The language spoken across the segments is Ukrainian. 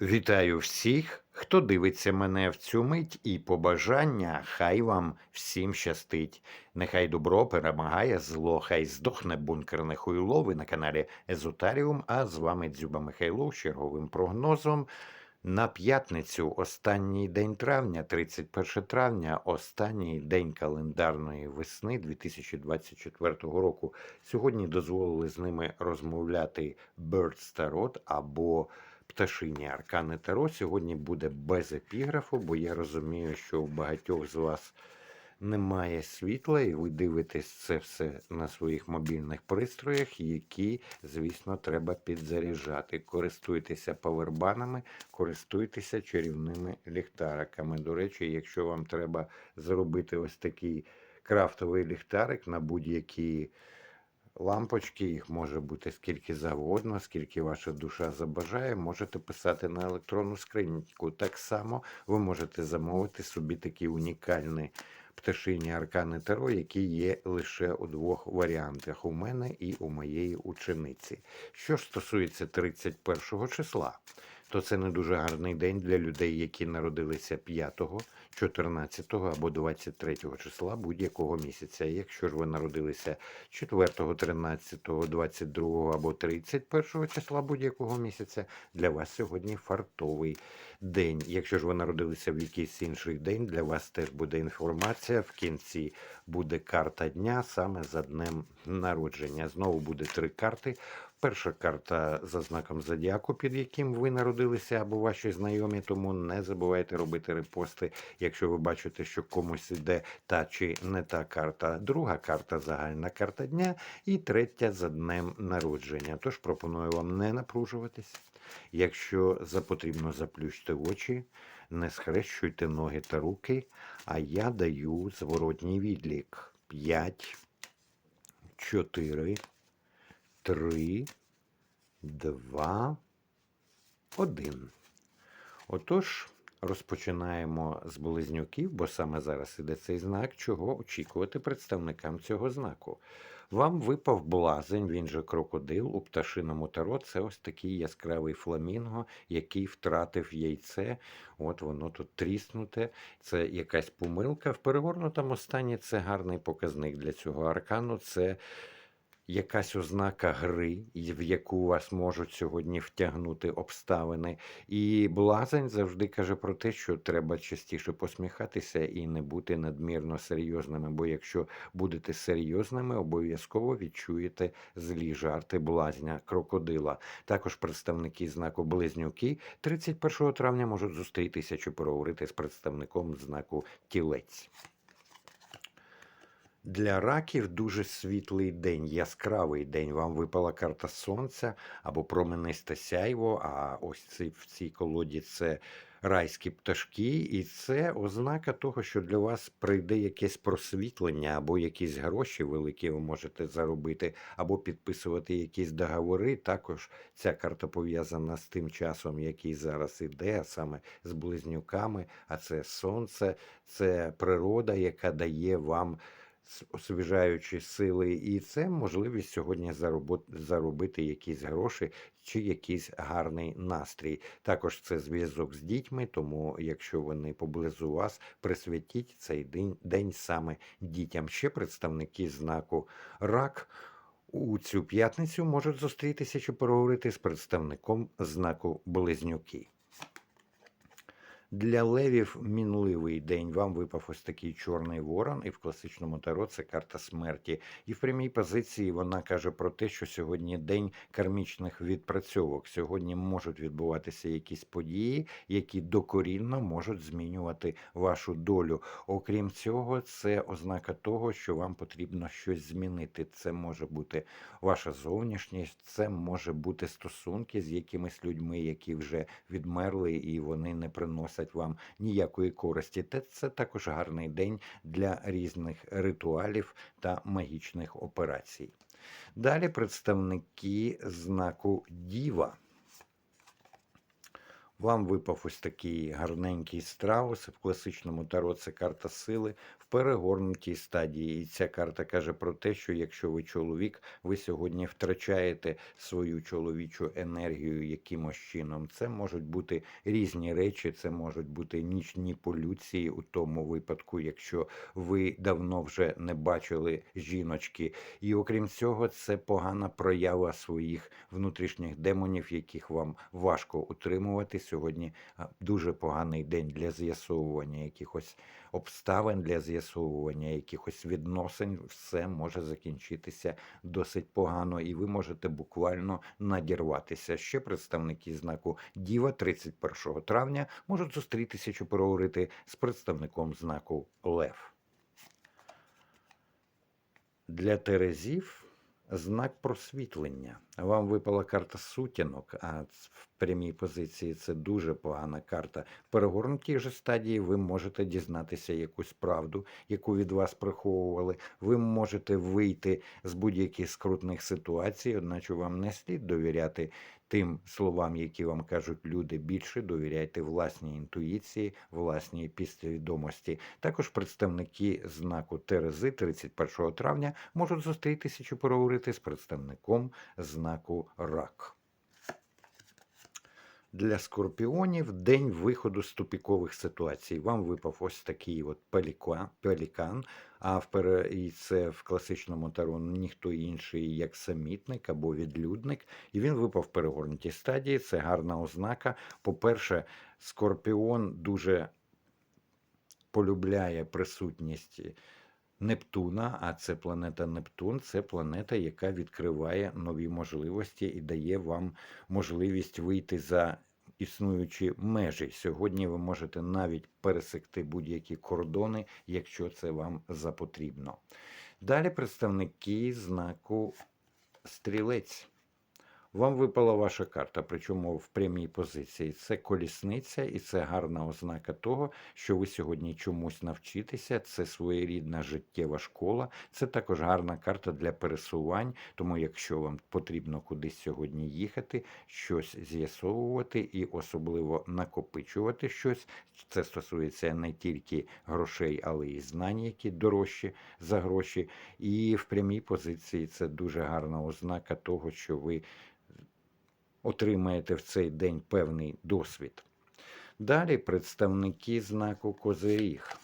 Вітаю всіх, хто дивиться мене в цю мить, і побажання хай вам всім щастить. Нехай добро перемагає зло, хай здохне бункерне хуйло. Ви на каналі Езотаріум, а з вами Дзюба Михайло з черговим прогнозом. На п'ятницю, останній день травня, 31 травня, останній день календарної весни 2024 року. Сьогодні дозволили з ними розмовляти Tarot або пташині Аркани Таро. Сьогодні буде без епіграфу, бо я розумію, що у багатьох з вас немає світла, і ви дивитесь це все на своїх мобільних пристроях, які, звісно, треба підзаряджати. Користуйтеся павербанами, користуйтеся чарівними ліхтариками. До речі, якщо вам треба зробити ось такий крафтовий ліхтарик на будь-які лампочки, їх може бути скільки завгодно, скільки ваша душа забажає, можете писати на електронну скриньку. Так само ви можете замовити собі такі унікальні пташині аркани Таро, які є лише у двох варіантах: у мене і у моєї учениці. Що ж стосується 31 числа, то це не дуже гарний день для людей, які народилися 5, 14 або 23 числа будь-якого місяця. Якщо ж ви народилися 4, 13, 22 або 31 числа будь-якого місяця, для вас сьогодні фартовий день. Якщо ж ви народилися в якийсь інший день, для вас теж буде інформація. В кінці буде карта дня саме за днем народження. Знову буде три карти. Перша карта за знаком зодіаку, під яким ви народилися або ваші знайомі, тому не забувайте робити репости, якщо ви бачите, що комусь іде та чи не та карта. Друга карта загальна карта дня, і третя за днем народження. Тож пропоную вам не напружуватись. Якщо запотрібно заплющте очі, не схрещуйте ноги та руки, а я даю зворотній відлік. 5, 4, 3, 2, 1. Отож, розпочинаємо з близнюків, бо саме зараз іде цей знак, чого очікувати представникам цього знаку. Вам випав блазень, він же крокодил у пташиному таро. Це ось такий яскравий фламінго, який втратив яйце. От воно тут тріснуте. Це якась помилка. В перегорнутому стані це гарний показник для цього аркану. Це якась ознака гри, в яку вас можуть сьогодні втягнути обставини. І блазень завжди каже про те, що треба частіше посміхатися і не бути надмірно серйозними. Бо якщо будете серйозними, обов'язково відчуєте злі жарти блазня крокодила. Також представники знаку близнюки 31 травня можуть зустрітися чи поговорити з представником знаку тілець. Для раків дуже світлий день, яскравий день. Вам випала карта сонця або променисте сяйво. А ось ці, в цій колоді це райські пташки, і це ознака того, що для вас прийде якесь просвітлення, або якісь гроші великі ви можете заробити, або підписувати якісь договори. Також ця карта пов'язана з тим часом, який зараз іде, а саме з близнюками. А це сонце, це природа, яка дає вам освіжаючі сили, і це можливість сьогодні заробити якісь гроші чи якийсь гарний настрій. Також це зв'язок з дітьми, тому якщо вони поблизу вас, присвятіть цей день, день саме дітям. Ще представники знаку рак. У цю п'ятницю можуть зустрітися чи поговорити з представником знаку Близнюки. Для левів мінливий день. Вам випав ось такий чорний ворон, і в класичному таро це карта смерті. І в прямій позиції вона каже про те, що сьогодні день кармічних відпрацьовок. Сьогодні можуть відбуватися якісь події, які докорінно можуть змінювати вашу долю. Окрім цього, це ознака того, що вам потрібно щось змінити. Це може бути ваша зовнішність, це може бути стосунки з якимись людьми, які вже відмерли і вони не приносять приносять вам ніякої користі. Та це також гарний день для різних ритуалів та магічних операцій. Далі представники знаку Діва. Вам випав ось такий гарненький страус. В класичному таро це карта сили перегорнутій стадії. І ця карта каже про те, що якщо ви чоловік, ви сьогодні втрачаєте свою чоловічу енергію якимось чином. Це можуть бути різні речі, це можуть бути нічні полюції у тому випадку, якщо ви давно вже не бачили жіночки. І окрім цього, це погана проява своїх внутрішніх демонів, яких вам важко утримувати. Сьогодні дуже поганий день для з'ясовування якихось обставин, для з'ясовування якихось відносин. Все може закінчитися досить погано, і ви можете буквально надірватися. Ще представники знаку Діва 31 травня можуть зустрітися чи поговорити з представником знаку Лев. Для Терезів знак просвітлення. Вам випала карта сутінок, а в прямій позиції це дуже погана карта. Перегорнутій же стадії ви можете дізнатися якусь правду, яку від вас приховували. Ви можете вийти з будь-яких скрутних ситуацій, одначе вам не слід довіряти тим словам, які вам кажуть люди. Більше довіряйте власній інтуїції, власній підсвідомості. Також представники знаку Терези 31 травня можуть зустрітися чи поговорити з представником знаку Рак. Для скорпіонів день виходу з тупікових ситуацій. Вам випав ось такий от пелікан, пелікан а в і це в класичному таро ніхто інший, як самітник або відлюдник. І він випав в перегорнутій стадії. Це гарна ознака. По-перше, скорпіон дуже полюбляє присутність Нептуна, а це планета Нептун, це планета, яка відкриває нові можливості і дає вам можливість вийти за існуючі межі. Сьогодні ви можете навіть пересекти будь-які кордони, якщо це вам запотрібно. Далі представники знаку Стрілець. Вам випала ваша карта, причому в прямій позиції. Це колісниця, і це гарна ознака того, що ви сьогодні чомусь навчитеся. Це своєрідна життєва школа. Це також гарна карта для пересувань. Тому, якщо вам потрібно кудись сьогодні їхати, щось з'ясовувати і особливо накопичувати щось. Це стосується не тільки грошей, але й знань, які дорожчі за гроші. І в прямій позиції це дуже гарна ознака того, що ви отримаєте в цей день певний досвід. Далі представники знаку Козиріг.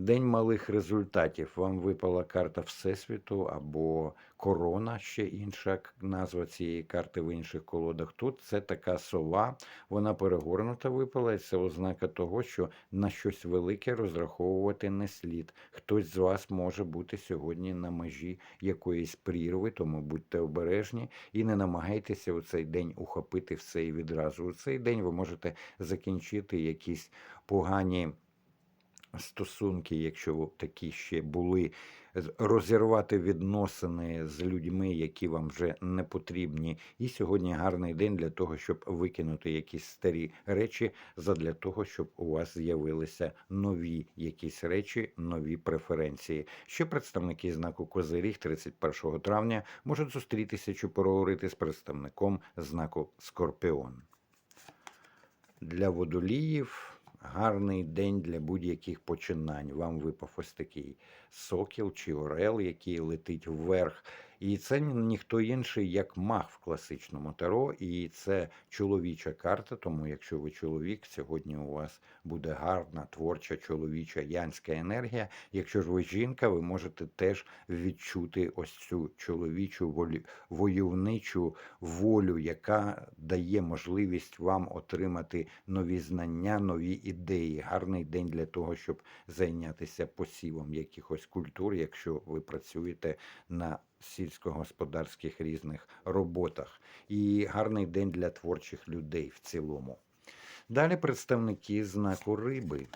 День малих результатів. Вам випала карта Всесвіту або корона, ще інша назва цієї карти в інших колодах. Тут це така сова, вона перегорнута випала, і це ознака того, що на щось велике розраховувати не слід. Хтось з вас може бути сьогодні на межі якоїсь прірви, тому будьте обережні і не намагайтеся у цей день ухопити все і відразу. У цей день ви можете закінчити якісь погані стосунки, якщо такі ще були, розірвати відносини з людьми, які вам вже не потрібні. І сьогодні гарний день для того, щоб викинути якісь старі речі, задля того, щоб у вас з'явилися нові якісь речі, нові преференції. Ще представники знаку Козиріг 31 травня можуть зустрітися чи поговорити з представником знаку Скорпіон. Для водоліїв гарний день для будь-яких починань. Вам випав ось такий сокіл чи орел, який летить вверх. І це ні- ніхто інший, як маг в класичному таро, і це чоловіча карта. Тому, якщо ви чоловік, сьогодні у вас буде гарна творча чоловіча янська енергія. Якщо ж ви жінка, ви можете теж відчути ось цю чоловічу войовничу волю, яка дає можливість вам отримати нові знання, нові ідеї. Гарний день для того, щоб зайнятися посівом якихось культур, якщо ви працюєте на сільськогосподарських різних роботах. І гарний день для творчих людей в цілому. Далі представники знаку риби.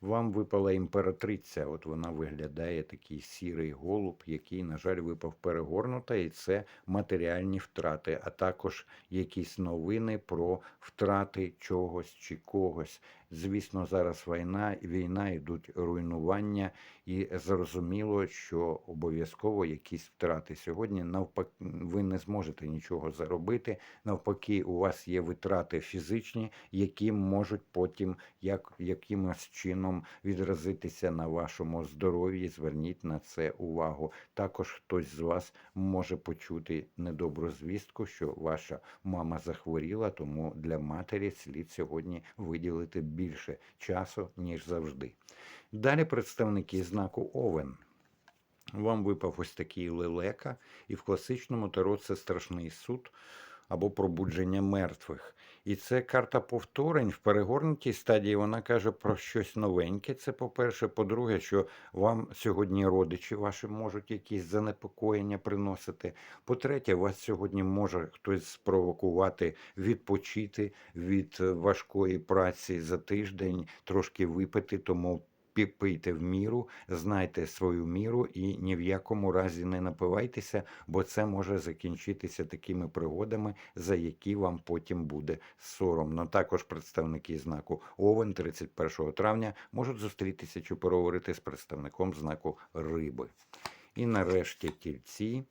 Вам випала імператриця. От вона виглядає такий сірий голуб, який, на жаль, випав перегорнута, і це матеріальні втрати, а також якісь новини про втрати чогось чи когось. Звісно, зараз війна, війна йдуть руйнування, і зрозуміло, що обов'язково якісь втрати. Сьогодні навпаки, ви не зможете нічого заробити. Навпаки, у вас є витрати фізичні, які можуть потім як, якимось чином відразитися на вашому здоров'ї. Зверніть на це увагу. Також хтось з вас може почути недобру звістку, що ваша мама захворіла, тому для матері слід сьогодні виділити більше часу, ніж завжди. Далі представники знаку Овен. Вам випав ось такий лелека, і в класичному таро це страшний суд або пробудження мертвих. І це карта повторень в перегорнутій стадії. Вона каже про щось новеньке. Це по-перше. По-друге, що вам сьогодні родичі ваші можуть якісь занепокоєння приносити. По-третє, вас сьогодні може хтось спровокувати відпочити від важкої праці за тиждень, трошки випити, тому. Пийте в міру, знайте свою міру і ні в якому разі не напивайтеся, бо це може закінчитися такими пригодами, за які вам потім буде соромно. Також представники знаку Овен 31 травня можуть зустрітися чи переговорити з представником знаку Риби. І нарешті тільці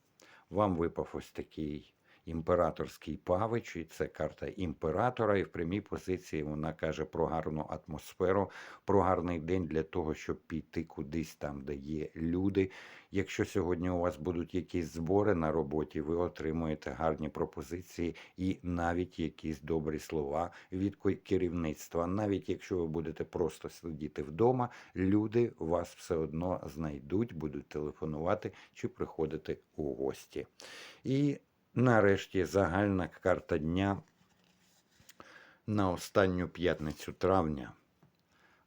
вам випав ось такий імператорський павич, і це карта імператора, і в прямій позиції вона каже про гарну атмосферу, про гарний день для того, щоб піти кудись там, де є люди. Якщо сьогодні у вас будуть якісь збори на роботі, ви отримуєте гарні пропозиції і навіть якісь добрі слова від керівництва. Навіть якщо ви будете просто сидіти вдома, люди вас все одно знайдуть, будуть телефонувати чи приходити у гості. І нарешті загальна карта дня на останню п'ятницю травня.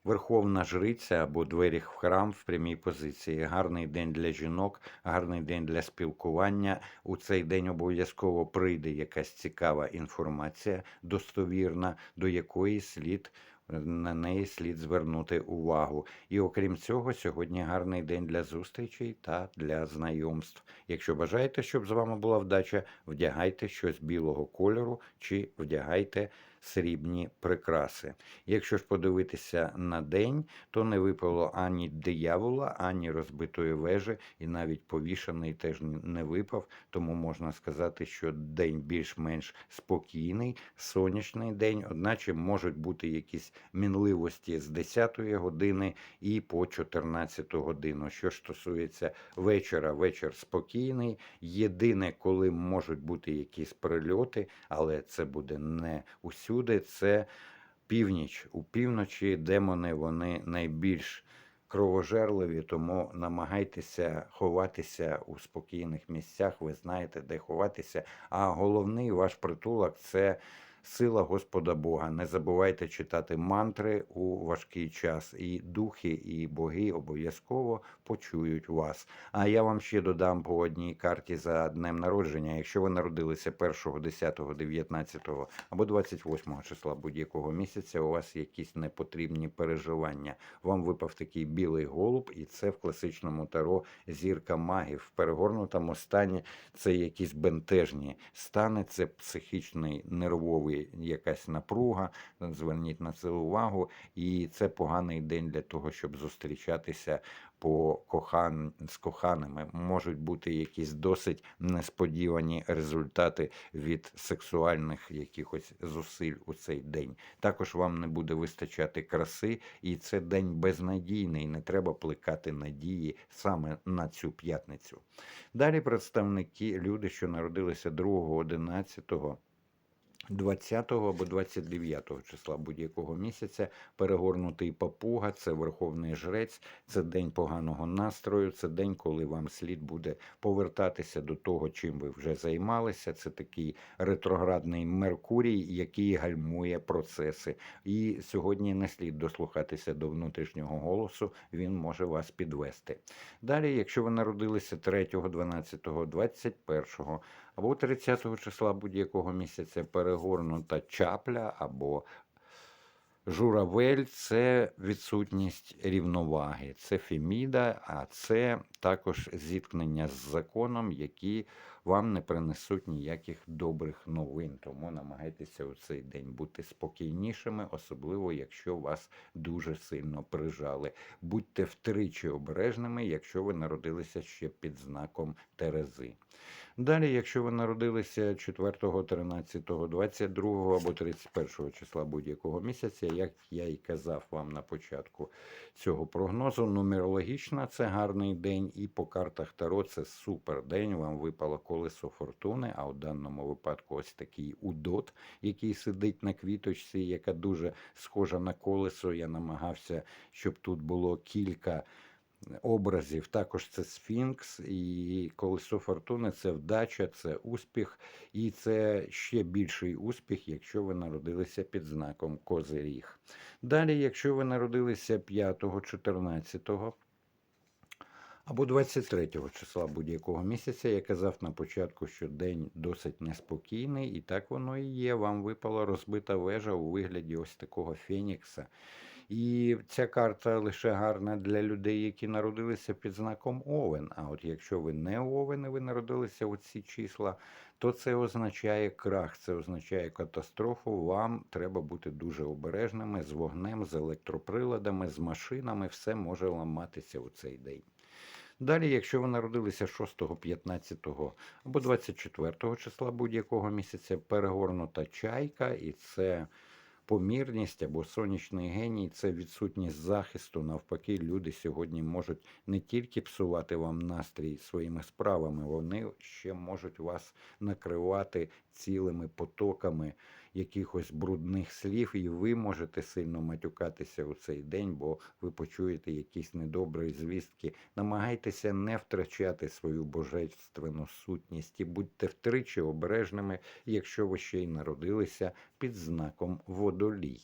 Верховна жриця або двері в храм в прямій позиції. Гарний день для жінок, гарний день для спілкування. У цей день обов'язково прийде якась цікава інформація, достовірна, до якої слід на неї слід звернути увагу. І окрім цього, сьогодні гарний день для зустрічей та для знайомств. Якщо бажаєте, щоб з вами була вдача, вдягайте щось білого кольору чи вдягайте срібні прикраси. Якщо ж подивитися на день, то не випало ані диявола, ані розбитої вежі, і навіть повішаний теж не випав. Тому можна сказати, що день більш-менш спокійний, сонячний день, одначе можуть бути якісь мінливості з 10 години і по 14 годину. Що ж стосується вечора, вечір спокійний. Єдине, коли можуть бути якісь прильоти, але це буде не усюди. Це північ. У півночі демони вони найбільш кровожерливі, тому намагайтеся ховатися у спокійних місцях. Ви знаєте, де ховатися. А головний ваш притулок це. Сила Господа Бога. Не забувайте читати мантри у важкий час, і духи, і боги обов'язково почують вас. А я вам ще додам по одній карті за днем народження. Якщо ви народилися 1, 10, 19 або 28 числа будь-якого місяця, у вас якісь непотрібні переживання. Вам випав такий білий голуб, і це в класичному таро зірка магів. В перегорнутому стані це якісь бентежні стани, це психічний нервовий якась напруга. Зверніть на це увагу. І це поганий день для того, щоб зустрічатися по кохан з коханими. Можуть бути якісь досить несподівані результати від сексуальних якихось зусиль у цей день. Також вам не буде вистачати краси, і це день безнадійний. Не треба плекати надії саме на цю п'ятницю. Далі представники, люди, що народилися 2, 11, 20 або 29 числа будь-якого місяця перегорнутий папуга, це верховний жрець, це день поганого настрою, це день, коли вам слід буде повертатися до того, чим ви вже займалися. Це такий ретроградний Меркурій, який гальмує процеси. І сьогодні не слід дослухатися до внутрішнього голосу, він може вас підвести. Далі, якщо ви народилися 3, 12, 21 або 30 числа будь-якого місяця перегорнута чапля або журавель це відсутність рівноваги, це феміда, а це також зіткнення з законом, які вам не принесуть ніяких добрих новин. Тому намагайтеся у цей день бути спокійнішими, особливо якщо вас дуже сильно прижали. Будьте втричі обережними, якщо ви народилися ще під знаком Терези. Далі, якщо ви народилися 4, 13, 22 або 31 числа будь-якого місяця, як я і казав вам на початку цього прогнозу, нумерологічно це гарний день, і по картах Таро це супер день. Вам випало колесо фортуни, а у даному випадку ось такий удот, який сидить на квіточці, яка дуже схожа на колесо. Я намагався, щоб тут було кілька образів. Також це Сфінкс і колесо фортуни це вдача, це успіх, і це ще більший успіх, якщо ви народилися під знаком Козиріг. Далі, якщо ви народилися 5, 14, або 23 числа будь-якого місяця, я казав на початку, що день досить неспокійний, і так воно і є. Вам випала розбита вежа у вигляді ось такого фенікса. І ця карта лише гарна для людей, які народилися під знаком Овен. А от якщо ви не Овен і ви народилися у ці числа, то це означає крах, це означає катастрофу. Вам треба бути дуже обережними з вогнем, з електроприладами, з машинами. Все може ламатися у цей день. Далі, якщо ви народилися 6, 15 або 24 числа будь-якого місяця, перегорнута чайка, і це помірність або сонячний геній це відсутність захисту. Навпаки, люди сьогодні можуть не тільки псувати вам настрій своїми справами, вони ще можуть вас накривати цілими потоками якихось брудних слів, і ви можете сильно матюкатися у цей день, бо ви почуєте якісь недобрі звістки. Намагайтеся не втрачати свою божественну сутність і будьте втричі обережними, якщо ви ще й народилися під знаком водолій.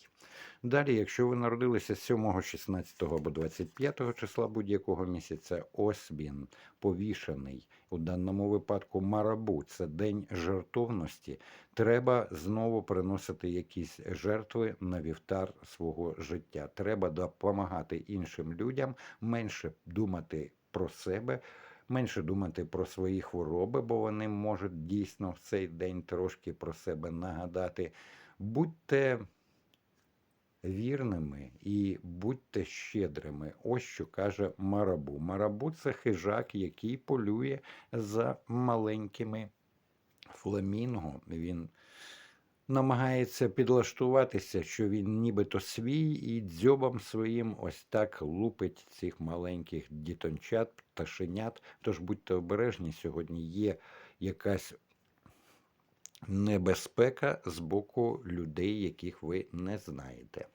Далі, якщо ви народилися 7, 16 або 25 числа будь-якого місяця, ось він повішений. У даному випадку марабу це день жертовності. Треба знову приносити якісь жертви на вівтар свого життя. Треба допомагати іншим людям, менше думати про себе. Менше думати про свої хвороби, бо вони можуть дійсно в цей день трошки про себе нагадати. Будьте вірними і будьте щедрими. Ось що каже Марабу. Марабу це хижак, який полює за маленькими фламінго. Він намагається підлаштуватися, що він нібито свій, і дзьобом своїм ось так лупить цих маленьких дітончат, пташенят. Тож будьте обережні, сьогодні є якась небезпека з боку людей, яких ви не знаєте.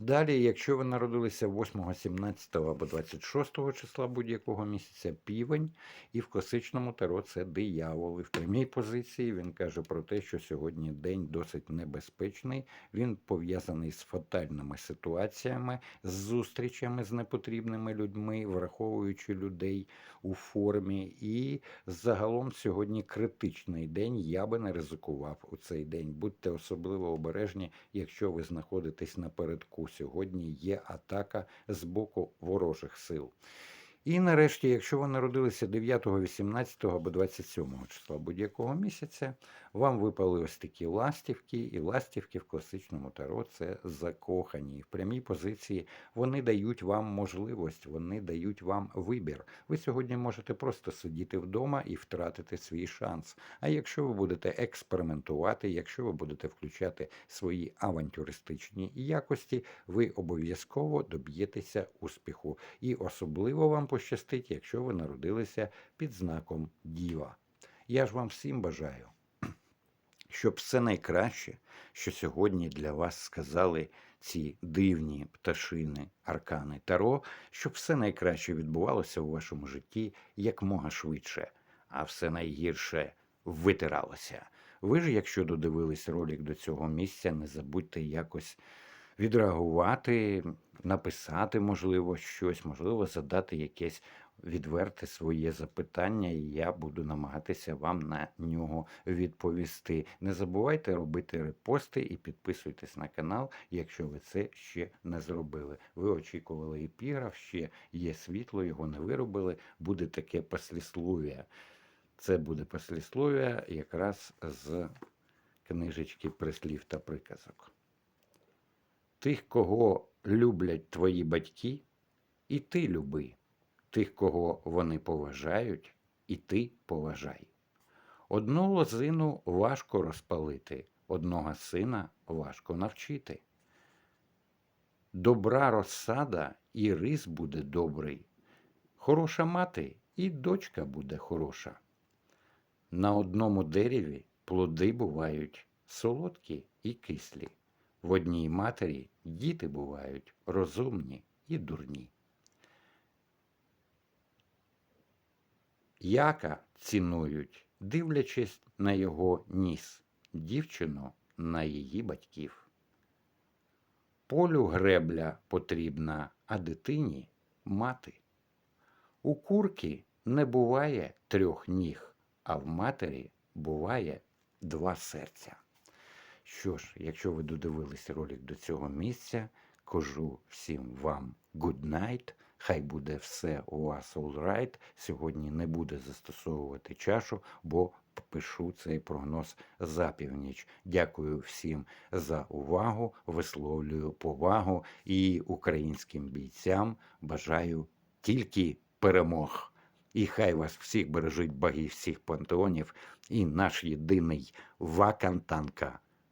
Далі, якщо ви народилися 8, 17 або 26 числа будь-якого місяця півень, і в класичному таро це диявол. І в прямій позиції він каже про те, що сьогодні день досить небезпечний, він пов'язаний з фатальними ситуаціями, з зустрічами з непотрібними людьми, враховуючи людей у формі. І загалом сьогодні критичний день. Я би не ризикував у цей день. Будьте особливо обережні, якщо ви знаходитесь напередку сьогодні є атака з боку ворожих сил. І нарешті, якщо ви народилися 9, 18 або 27 числа будь-якого місяця, вам випали ось такі ластівки, і ластівки в класичному таро це закохані. В прямій позиції вони дають вам можливість, вони дають вам вибір. Ви сьогодні можете просто сидіти вдома і втратити свій шанс. А якщо ви будете експериментувати, якщо ви будете включати свої авантюристичні якості, ви обов'язково доб'єтеся успіху. І особливо вам пощастить, якщо ви народилися під знаком Діва. Я ж вам всім бажаю щоб все найкраще, що сьогодні для вас сказали ці дивні пташини, аркани Таро, щоб все найкраще відбувалося у вашому житті якмога швидше, а все найгірше витиралося. Ви ж, якщо додивились ролик до цього місця, не забудьте якось відреагувати, написати, можливо, щось, можливо, задати якесь відверте своє запитання, і я буду намагатися вам на нього відповісти. Не забувайте робити репости і підписуйтесь на канал, якщо ви це ще не зробили. Ви очікували епіграф, ще є світло, його не виробили. Буде таке посліслов'я. Це буде посліслов'я якраз з книжечки прислів та приказок. Тих, кого люблять твої батьки, і ти люби. Тих, кого вони поважають, і ти поважай. Одну лозину важко розпалити, одного сина важко навчити. Добра розсада і рис буде добрий. Хороша мати і дочка буде хороша. На одному дереві плоди бувають солодкі і кислі. В одній матері діти бувають розумні і дурні. Яка цінують, дивлячись на його ніс, дівчину на її батьків. Полю гребля потрібна, а дитині мати. У курки не буває трьох ніг, а в матері буває два серця. Що ж, якщо ви додивились ролик до цього місця, кажу всім вам good night. Хай буде все у вас all right. Сьогодні не буде застосовувати чашу, бо пишу цей прогноз за північ. Дякую всім за увагу, висловлюю повагу і українським бійцям бажаю тільки перемог. І хай вас всіх бережуть боги всіх пантеонів і наш єдиний вакантанка